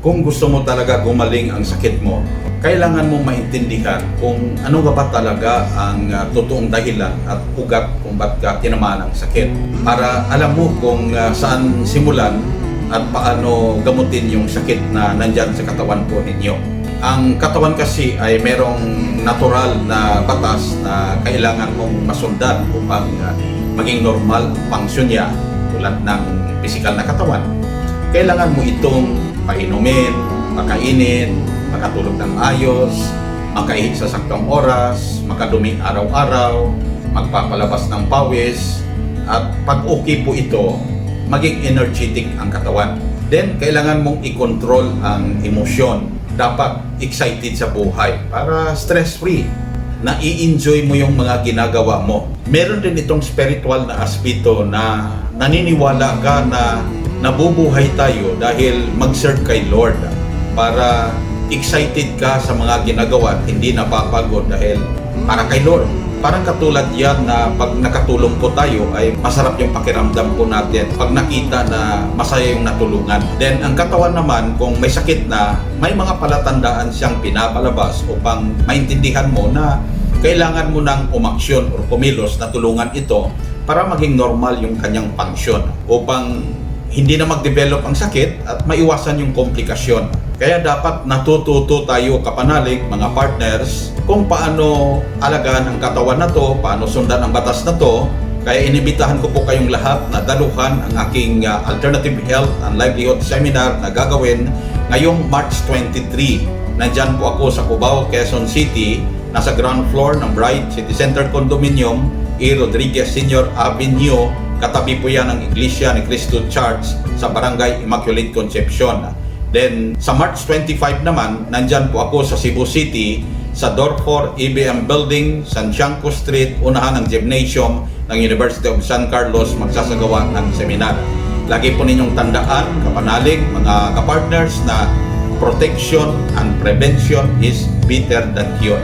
kung gusto mo talaga gumaling ang sakit mo, kailangan mo maintindihan kung ano nga ba talaga ang ah, totoong dahilan at ugat kung ba't ka tinamaan ng sakit. Para alam mo kung ah, saan simulan at paano gamutin yung sakit na nandyan sa katawan po ninyo. Ang katawan kasi ay merong natural na batas na kailangan mong masundan upang ah, maging normal ang function niya tulad ng physical na katawan. Kailangan mo itong painumin, makainin, makatulog ng ayos, makaihi sa saktong oras, makadumi araw-araw, magpapalabas ng pawis, at pag okay po ito, maging energetic ang katawan. Then, kailangan mong i-control ang emosyon. Dapat excited sa buhay para stress-free. Na-i-enjoy mo yung mga ginagawa mo. Meron din itong spiritual na aspeto na naniniwala ka na nabubuhay tayo dahil mag-serve kay Lord para excited ka sa mga ginagawa at hindi napapagod dahil para kay Lord. Parang katulad yan na pag nakatulong po tayo ay masarap yung pakiramdam po natin pag nakita na masaya yung natulungan. Then ang katawan naman kung may sakit na may mga palatandaan siyang pinapalabas upang maintindihan mo na kailangan mo nang umaksyon o kumilos na tulungan ito para maging normal yung kanyang function upang hindi na mag-develop ang sakit at maiwasan yung komplikasyon. Kaya dapat natututo tayo kapanalig, mga partners, kung paano alagaan ang katawan na to, paano sundan ang batas na to. Kaya inibitahan ko po kayong lahat na daluhan ang aking uh, Alternative Health and Livelihood Seminar na gagawin ngayong March 23. Nandyan po ako sa Cubao, Quezon City, nasa ground floor ng Bright City Center Condominium, E. Rodriguez Senior Avenue, katabi po yan ng Iglesia ni Cristo Church sa Barangay Immaculate Concepcion. Then, sa March 25 naman, nandyan po ako sa Cebu City, sa Door 4 EBM Building, San Tiangco Street, unahan ng gymnasium ng University of San Carlos, magsasagawa ng seminar. Lagi po ninyong tandaan, kapanalig, mga kapartners, na protection and prevention is better than cure.